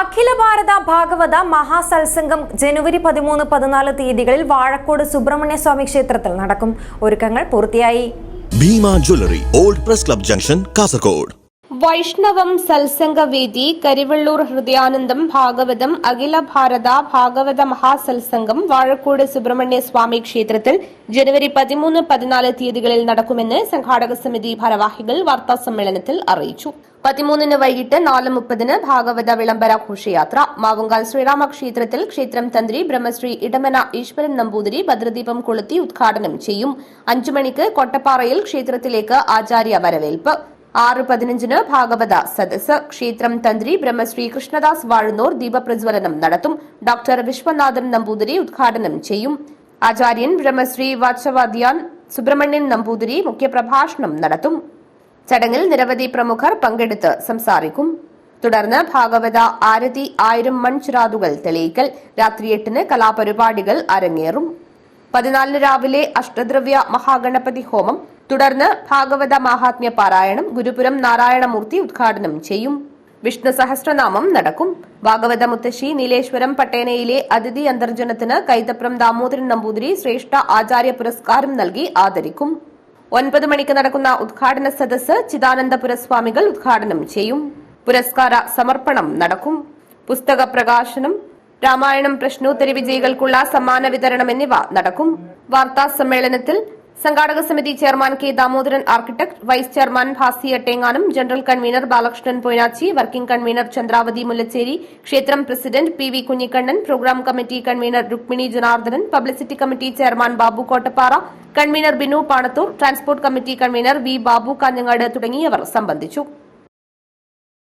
അഖില ഭാരത ഭാഗവത മഹാസത്സംഗം ജനുവരി പതിമൂന്ന് പതിനാല് തീയതികളിൽ വാഴക്കോട് സുബ്രഹ്മണ്യ സ്വാമി ക്ഷേത്രത്തിൽ നടക്കും. ഒരുക്കങ്ങൾ പൂർത്തിയായി. Bhima jewellery old press club junction Kasaragod. Vaishnavam Satsangavedi Karivellur Hridayanandam Bhagavatam Akhila Bharatha Bhagavatha Mahasatsangam Vazhakode Subrahmanya Swami ക്ഷേത്രത്തിൽ ജനുവരി പതിമൂന്ന് പതിനാല് തീയതികളിൽ നടക്കുമെന്ന് സംഘാടക സമിതി ഭാരവാഹികൾ വാർത്താ സമ്മേളനത്തിൽ അറിയിച്ചു. പതിമൂന്നിന് വൈകിട്ട് നാല് മുപ്പതിന് ഭാഗവത വിളംബര ഘോഷയാത്ര. മാവുങ്കാൽ ശ്രീരാമ ക്ഷേത്രത്തിൽ ക്ഷേത്രം തന്ത്രി ബ്രഹ്മശ്രീ ഇടമന ഈശ്വരൻ നമ്പൂതിരി ഭദ്രദീപം കൊളുത്തി ഉദ്ഘാടനം ചെയ്യും. അഞ്ചു മണിക്ക് കൊട്ടപ്പാറയിൽ ക്ഷേത്രത്തിലേക്ക് ആചാര്യ വരവേൽപ്പ്. ആറ് പതിനഞ്ചിന് ഭാഗവത സദസ് ക്ഷേത്രം തന്ത്രി ബ്രഹ്മശ്രീ കൃഷ്ണദാസ് വാഴുന്നൂർ ദീപപ്രജ്വലനം നടത്തും. ഡോക്ടർ വിശ്വനാഥൻ നമ്പൂതിരി ഉദ്ഘാടനം ചെയ്യും. ആചാര്യൻ ബ്രഹ്മശ്രീ വാച്ചവാദ്യാൻ സുബ്രഹ്മണ്യൻ നമ്പൂതിരി മുഖ്യപ്രഭാഷണം നടത്തും. ചടങ്ങിൽ നിരവധി പ്രമുഖർ പങ്കെടുത്ത് സംസാരിക്കും. തുടർന്ന് ഭാഗവത ആരതി ആയിരം മൺചിറാതുകൾ തെളിയിക്കൽ. രാത്രി എട്ടിന് കലാപരിപാടികൾ അരങ്ങേറും. പതിനാലിന് രാവിലെ അഷ്ടദ്രവ്യ മഹാഗണപതി ഹോമം. തുടർന്ന് ഭാഗവത മഹാത്മ്യ പാരായണം ഗുരുപുരം നാരായണമൂർത്തി ഉദ്ഘാടനം ചെയ്യും. വിഷ്ണു സഹസ്രനാമം നടക്കും. ഭാഗവത മുത്തശ്ശി നീലേശ്വരം പട്ടേനയിലെ അതിഥി അന്തർജനത്തിന് കൈതപ്രം ദാമോദരൻ നമ്പൂതിരി ശ്രേഷ്ഠ ആചാര്യ പുരസ്കാരം നൽകി ആദരിക്കും. ഒൻപത് മണിക്ക് നടക്കുന്ന ഉദ്ഘാടന സദസ് ചിദാനന്ദപുര സ്വാമികൾ ഉദ്ഘാടനം ചെയ്യും. പുരസ്കാര സമർപ്പണം നടക്കും. പുസ്തക പ്രകാശനം രാമായണം പ്രശ്നോത്തരി വിജയികൾക്കുള്ള സമ്മാന വിതരണം എന്നിവ നടക്കും. വാർത്താ സമ്മേളനത്തിൽ സംഘാടക സമിതി chairman K Damodaran architect vice chairman Bhasi എട്ടേങ്ങാനും general convener Balakrishnan Poinachi working convener Chandravathi Mullacheri ക്ഷേത്രം president P V Kunhikannan programme committee convener Rukmini Janardhanan publicity committee chairman Babu Kottappara convener Binu Panathur transport committee convener V Babu Kanhangad തുടങ്ങിയവർ സംബന്ധിച്ചു.